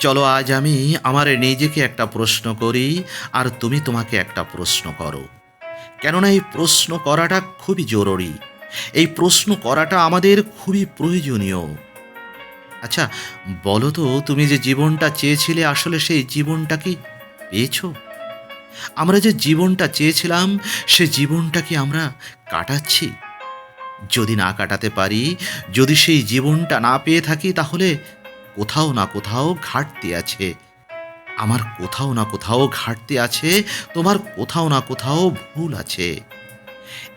চলো আজ আমি আমার নিজেকে একটা প্রশ্ন করি, আর তুমি তোমাকে একটা প্রশ্ন করো। কেননা এই প্রশ্ন করাটা খুবই জরুরি। এই প্রশ্ন করাটা আমাদের খুবই প্রয়োজনীয়। আচ্ছা বলো তো, তুমি যে জীবনটা চেয়েছিলে, আসলে সেই জীবনটা কি পেয়েছ? আমরা যে জীবনটা চেয়েছিলাম, সে জীবনটা কি আমরা কাটাচ্ছি? যদি না কাটাতে পারি, যদি সেই জীবনটা না পেয়ে থাকি, তাহলে কোথাও না কোথাও ঘাটতি আছে। আমার কোথাও না কোথাও ঘাটতি আছে, তোমার কোথাও না কোথাও ভুল আছে।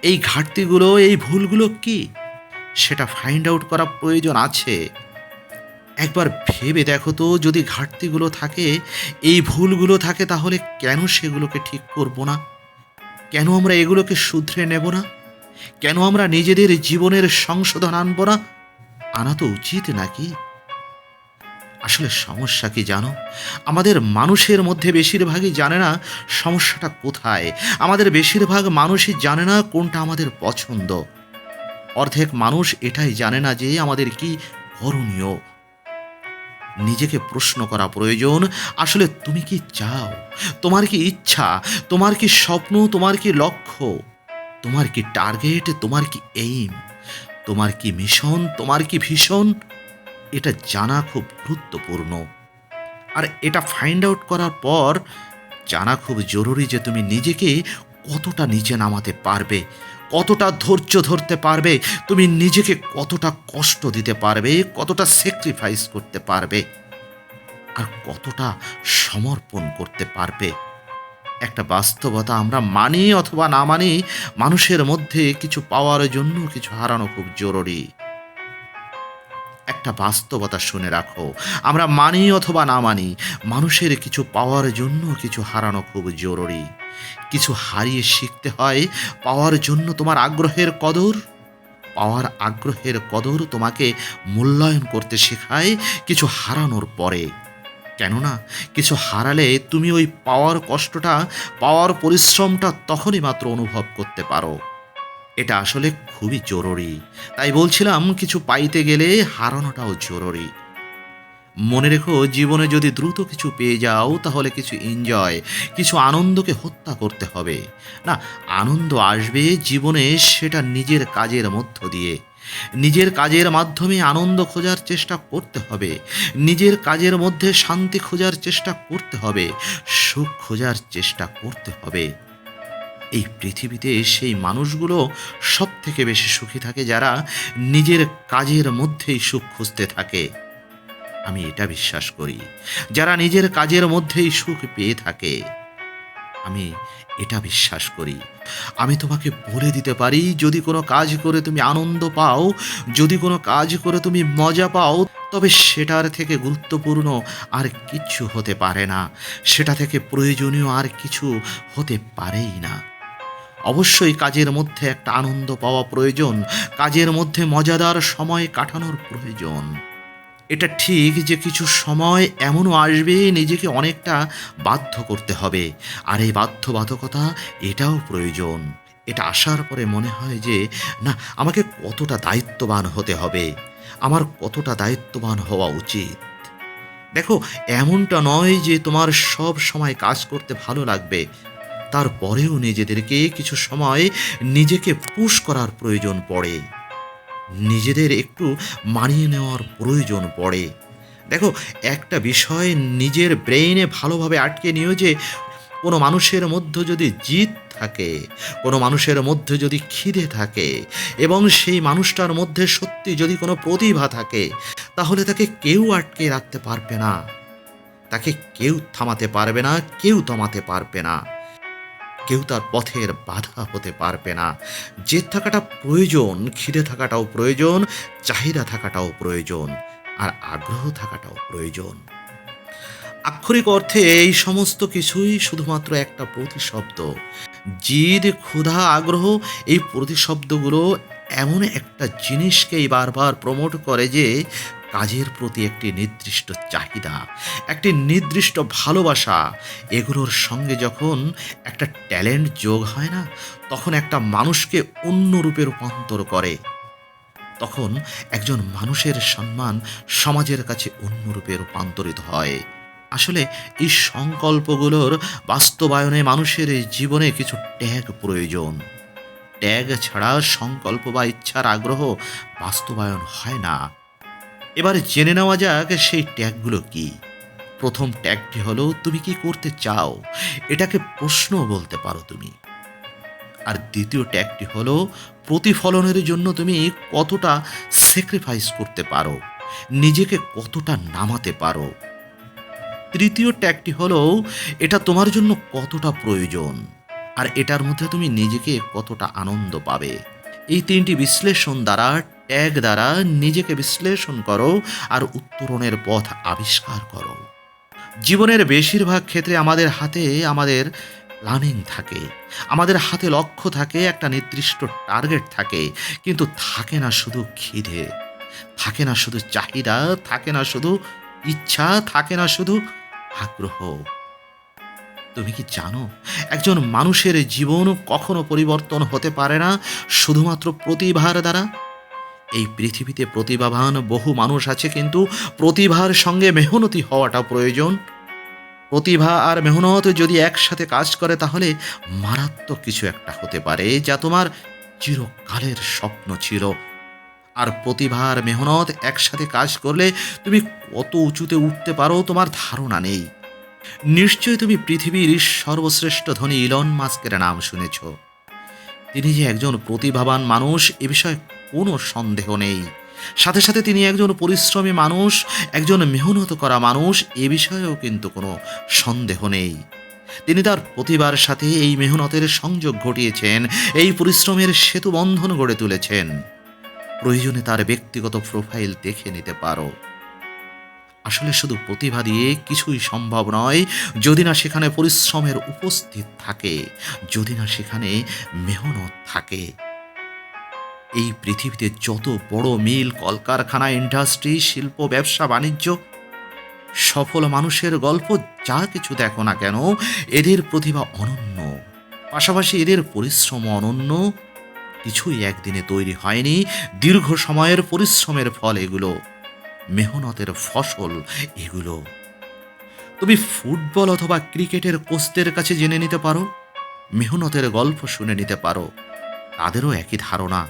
এই ঘাটতিগুলো, এই ভুলগুলো কি? সেটা ফাইন্ড আউট করা প্রয়োজন আছে। একবার ভেবে দেখো তো, যদি ঘাটতিগুলো থাকে, এই ভুলগুলো থাকে, তাহলে কেন সেগুলোকে ঠিক করব না? কেন আমরা এগুলোকে শুধরে নেব না? কেন আমরা নিজেদের জীবনের সংশোধন আনব না? আনা তো উচিত নাকি? আসলে সমস্যা কি জানো? আমাদের মানুষের মধ্যে বেশিরভাগই জানে না সমস্যাটা কোথায়। আমাদের বেশিরভাগ মানুষই জানে না কোনটা আমাদের পছন্দ। অর্ধেক মানুষ এটাই জানে না যে আমাদের কি করণীয়। নিজেকে প্রশ্ন করা প্রয়োজন, আসলে তুমি কি চাও? তোমার কি ইচ্ছা? তোমার কি স্বপ্ন? তোমার কি লক্ষ্য? তোমার কি টার্গেট? তোমার কি এইম তোমার কি মিশন তোমার কি ভীষণ? এটা জানা খুব গুরুত্বপূর্ণ। আর এটা ফাইন্ড আউট করার পর জানা খুব জরুরি যে তুমি নিজেকে কতটা নিচে নামাতে পারবে, কতটা ধৈর্য ধরতে পারবে, তুমি নিজেকে কতটা কষ্ট দিতে পারবে, কতটা স্যাক্রিফাইস করতে পারবে, আর কতটা সমর্পণ করতে পারবে। একটা বাস্তবতা আমরা মানি অথবা না মানি, মানুষের মধ্যে কিছু পাওয়ার জন্য কিছু হারানো খুব জরুরি। একটা বাস্তবতা শুনে রাখো। আমরা মানি অথবা না মানি, মানুষের কিছু পাওয়ার জন্য কিছু হারানো খুব জরুরি। কিছু হারিয়ে শিখতে হয়, পাওয়ার জন্য তোমার আগ্রহের কদর। পাওয়ার আগ্রহের কদর তোমাকে মূল্যায়ন করতে শেখায় কিছু হারানোর পরে। কেননা, কিছু হারালে তুমি ওই পাওয়ার কষ্টটা, পাওয়ার পরিশ্রমটা তখনই মাত্র অনুভব করতে পারো। এটা আসলে খুবই জরুরি। তাই বলছিলাম কিছু পাইতে গেলে হারানোটাও জরুরি। মনে রেখো, জীবনে যদি দ্রুত কিছু পেয়ে যাও, তাহলে কিছু এনজয় কিছু আনন্দকে হত্যা করতে হবে। না, আনন্দ আসবে জীবনে সেটা নিজের কাজের মধ্য দিয়ে। নিজের কাজের মাধ্যমে আনন্দ খোঁজার চেষ্টা করতে হবে। নিজের কাজের মধ্যে শান্তি খোঁজার চেষ্টা করতে হবে। সুখ খোঁজার চেষ্টা করতে হবে। এই পৃথিবীতে সেই মানুষগুলো সব থেকে বেশি সুখী থাকে যারা নিজের কাজের মধ্যেই সুখ খুঁজতে থাকে। আমি এটা বিশ্বাস করি, যারা নিজের কাজের মধ্যেই সুখ পেয়ে থাকে। আমি এটা বিশ্বাস করি। আমি তোমাকে বলে দিতে পারি, যদি কোনো কাজ করে তুমি আনন্দ পাও, যদি কোনো কাজ করে তুমি মজা পাও, তবে সেটার থেকে গুরুত্বপূর্ণ আর কিচ্ছু হতে পারে না। সেটা থেকে প্রয়োজনীয় আর কিছু হতে পারেই না। অবশ্যই কাজের মধ্যে একটা আনন্দ পাওয়া প্রয়োজন, কাজের মধ্যে মজাদার সময় কাটানোর প্রয়োজন। এটা ঠিক যে কিছু সময় এমনও আসবে নিজেকে অনেকটা বাধ্য করতে হবে, আর এই বাধ্যবাধকতা এটাও প্রয়োজন। এটা আসার পরে মনে হয় যে, না, আমাকে কতটা দায়িত্ববান হতে হবে, আমার কতটা দায়িত্ববান হওয়া উচিত? দেখো, এমনটা নয় যে তোমার সব সময় কাজ করতে ভালো লাগবে তারপরেও নিজেদেরকে কিছু সময় নিজেকে পুশ করার প্রয়োজন পড়ে। নিজেদের একটু মানিয়ে নেওয়ার প্রয়োজন পড়ে। দেখো, একটা বিষয় নিজের ব্রেইনে ভালোভাবে আটকে নিও যে, কোনো মানুষের মধ্যে যদি জিত থাকে, কোনো মানুষের মধ্যে যদি খিদে থাকে, এবং সেই মানুষটার মধ্যে সত্যি যদি কোনো প্রতিভা থাকে, তাহলে তাকে কেউ আটকে রাখতে পারবে না। তাকে কেউ থামাতে পারবে না, কেউ থামাতে পারবে না। কেউ তার পথের বাধা হতে পারবে না। জেদ থাকাটা প্রয়োজন, খিদে থাকাটাও প্রয়োজন, চাহিদা থাকাটাও প্রয়োজন, আর আগ্রহ থাকাটাও প্রয়োজন। আক্ষরিক অর্থে এই সমস্ত কিছুই শুধুমাত্র একটা প্রতিশব্দ। জিদ, ক্ষুধা, আগ্রহ, এই প্রতিশব্দগুলো এমন একটা জিনিসকেই বারবার প্রমোট করে যে কাজের প্রতি একটি নির্দিষ্ট চাহিদা, একটি নির্দিষ্ট ভালোবাসা, এগুলোর সঙ্গে যখন একটা ট্যালেন্ট যোগ হয় না, তখন একটা মানুষকে অন্য রূপে রূপান্তর করে। তখন একজন মানুষের সম্মান সমাজের কাছে অন্যরূপে রূপান্তরিত হয়। আসলে এই সংকল্পগুলোর বাস্তবায়নে মানুষের জীবনে কিছু ট্যাগ প্রয়োজন। ট্যাগ ছাড়া সংকল্প বা ইচ্ছার আগ্রহ বাস্তবায়ন হয় না। এবার জেনে নেওয়া যাক সেই ট্যাগগুলো কি। প্রথম ট্যাগটি হলো, তুমি কি করতে চাও? এটাকে প্রশ্ন বলতে পারো তুমি। আর দ্বিতীয় ট্যাগটি হলো, প্রতিফলনের জন্য তুমি কতটা স্যাক্রিফাইস করতে পারো? নিজেকে কতটা নামাতে পারো? তৃতীয় ট্যাগটি হলো, এটা তোমার জন্য কতটা প্রয়োজন? আর এটার মধ্যে তুমি নিজেকে কতটা আনন্দ পাবে? এই তিনটি বিশ্লেষণ দ্বারা ট্যাগ দ্বারা নিজেকে বিশ্লেষণ করো আর উত্তরণের পথ আবিষ্কার করো। জীবনের বেশিরভাগ ক্ষেত্রে আমাদের হাতে আমাদের প্ল্যানিং থাকে, আমাদের হাতে লক্ষ্য থাকে, একটা নির্দিষ্ট টার্গেট থাকে, কিন্তু থাকে না শুধু খিদে, থাকে না শুধু চাহিদা, থাকে না শুধু ইচ্ছা, থাকে না শুধু আগ্রহ। তুমি কি জানো, একজন মানুষের জীবন কখনো পরিবর্তন হতে পারে না শুধুমাত্র প্রতিভার দ্বারা? এই পৃথিবীতে প্রতিভাবান বহু মানুষ আছে, কিন্তু প্রতিভার সঙ্গে মেহনতি হওয়াটা প্রয়োজন। প্রতিভা আর মেহনত যদি একসাথে কাজ করে, তাহলে মারাত্মক কিছু একটা হতে পারে, যা তোমার চিরকালের স্বপ্ন ছিল। আর প্রতিভা আর মেহনত একসাথে কাজ করলে তুমি কত উঁচুতে উঠতে পারো, তোমার ধারণা নেই। নিশ্চয়ই তুমি পৃথিবীর সর্বশ্রেষ্ঠ ধনী ইলন মাস্কের নাম শুনেছ। তিনি যে একজন প্রতিভাবান মানুষ, এ বিষয়ে কোনো সন্দেহ নেই। সাথে সাথে তিনি একজন পরিশ্রমী মানুষ, একজন মেহনত করা মানুষ, এ বিষয়েও কিন্তু কোনো সন্দেহ নেই। তিনি তার প্রতিভার সাথে এই মেহনতের সংযোগ ঘটিয়েছেন, এই পরিশ্রমের সেতু বন্ধন গড়ে তুলেছেন। প্রয়োজনে তার ব্যক্তিগত প্রোফাইল দেখে নিতে পারো। আসলে শুধু প্রতিভা দিয়ে কিছুই সম্ভব নয়, যদি না সেখানে পরিশ্রমের উপস্থিত থাকে, যদি না সেখানে মেহনত থাকে। এই পৃথিবীতে যত বড় মিল, কলকারখানা, ইন্ডাস্ট্রি, শিল্প, ব্যবসা, বাণিজ্য, সফল মানুষের গল্প যা কিছু দেখো না কেন, এদের প্রতিভা অনন্য। পাশাপাশি এদের পরিশ্রম অনন্য। কিছুই একদিনে তৈরি হয়নি। দীর্ঘ সময়ের পরিশ্রমের ফল এগুলো। মেহনতের ফসল এগুলো। তুমি ফুটবল অথবা ক্রিকেটের কোচদের কাছে জেনে নিতে পারো। মেহনতের গল্প শুনে নিতে পারো। তাদেরও একই ধারণা।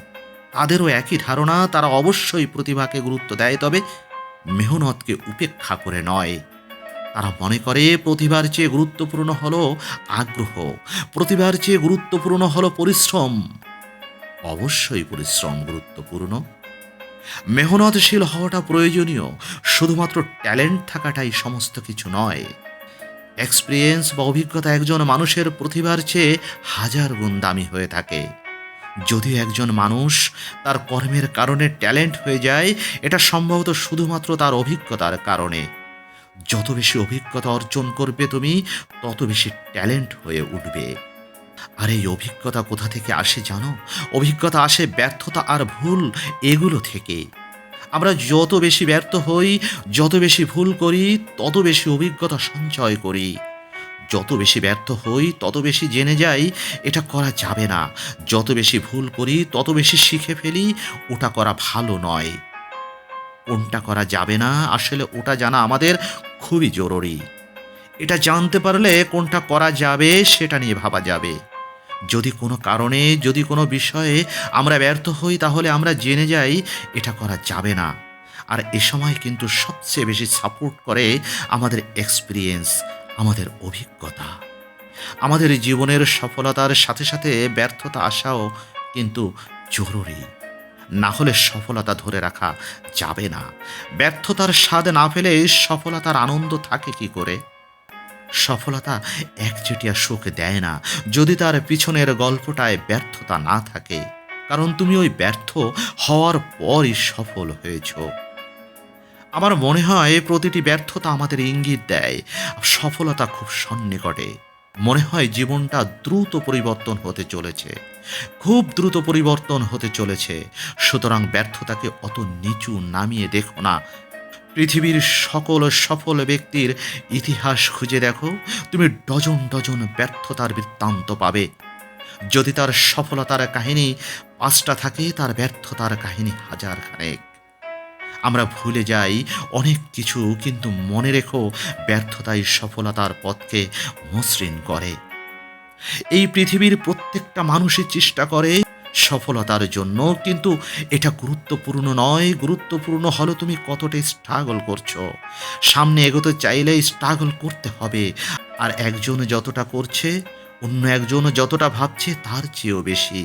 তাদেরও একই ধারণা, তারা অবশ্যই প্রতিভাকে গুরুত্ব দেয়, তবে মেহনতকে উপেক্ষা করে নয়। তারা মনে করে, প্রতিভার চেয়ে গুরুত্বপূর্ণ হলো আগ্রহ, প্রতিভার চেয়ে গুরুত্বপূর্ণ হলো পরিশ্রম। অবশ্যই পরিশ্রম গুরুত্বপূর্ণ। মেহনতশীল হওয়াটা প্রয়োজনীয়, শুধুমাত্র ট্যালেন্ট থাকাটাই সমস্ত কিছু নয়। এক্সপিরিয়েন্স বা অভিজ্ঞতা একজন মানুষের প্রতিভার চেয়ে হাজার গুণ দামি হয়ে থাকে। যদি একজন মানুষ তার কর্মের কারণে ট্যালেন্ট হয়ে যায়, এটা সম্ভবত শুধুমাত্র তার অভিজ্ঞতার কারণে। যত বেশি অভিজ্ঞতা অর্জন করবে তুমি, তত বেশি ট্যালেন্ট হয়ে উঠবে। আর এই অভিজ্ঞতা কোথা থেকে আসে জানো? অভিজ্ঞতা আসে ব্যর্থতা আর ভুল এগুলো থেকে। আমরা যত বেশি ব্যর্থ হই, যত বেশি ভুল করি, তত বেশি অভিজ্ঞতা সঞ্চয় করি। যত বেশি ব্যর্থ হই, তত বেশি জেনে যাই, এটা করা যাবে না। যত বেশি ভুল করি, তত বেশি শিখে ফেলি, ওটা করা ভালো নয়। কোনটা করা যাবে না, আসলে ওটা জানা আমাদের খুবই জরুরি। এটা জানতে পারলে কোনটা করা যাবে, সেটা নিয়ে ভাবা যাবে। যদি কোনো কারণে, যদি কোনো বিষয়ে আমরা ব্যর্থ হই, তাহলে আমরা জেনে যাই, এটা করা যাবে না। আর এ সময় কিন্তু সবচেয়ে বেশি সাপোর্ট করে আমাদের এক্সপিরিয়েন্স আমাদের অভিজ্ঞতা। আমাদের জীবনের সফলতার সাথে সাথে ব্যর্থতা আসাও কিন্তু জরুরি। না হলে সফলতা ধরে রাখা যাবে না। ব্যর্থতার স্বাদ না পেলে সফলতার আনন্দ থাকে কি করে? সফলতা একচেটিয়া সুখ দেয় না। যদি তার পিছনের গল্পটায় ব্যর্থতা না থাকে, কারণ তুমি ওই ব্যর্থ হওয়ার পরই সফল হয়েছ। আমার মনে হয় প্রতিটি ব্যর্থতা আমাদের ইঙ্গিত দেয়। সফলতা খুব সন্নিকটে। মনে হয় জীবনটা দ্রুত পরিবর্তন হতে চলেছে। খুব দ্রুত পরিবর্তন হতে চলেছে। সুতরাং ব্যর্থতাকে অত নিচু নামিয়ে দেখো না। পৃথিবীর সকল সফল ব্যক্তির ইতিহাস খুঁজে দেখো। তুমি ডজন ডজন ব্যর্থতার বৃত্তান্ত পাবে। যদি তার সফলতার কাহিনী পাঁচটা থাকে, তার ব্যর্থতার কাহিনী হাজার খানেক আমরা ভুলে যাই অনেক কিছু, কিন্তু মনে রেখো ব্যর্থতাই সফলতার পথকে মসৃণ করে। এই পৃথিবীর প্রত্যেকটা মানুষই চেষ্টা করে সফলতার জন্য, কিন্তু এটা গুরুত্বপূর্ণ নয়। গুরুত্বপূর্ণ হলো তুমি কতটা স্ট্রাগল করছ। সামনে এগোতে চাইলে স্ট্রাগল করতে হবে। আর একজন যতটা করছে, অন্য একজন যতটা ভাবছে, তার চেয়েও বেশি।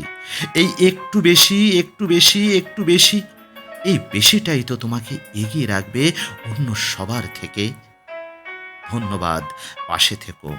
এই একটু বেশি একটু বেশি একটু বেশি এই বেশিটাই তো তোমাকে এগিয়ে রাখবে অন্য সবার থেকে। ধন্যবাদ পাশে থেকো।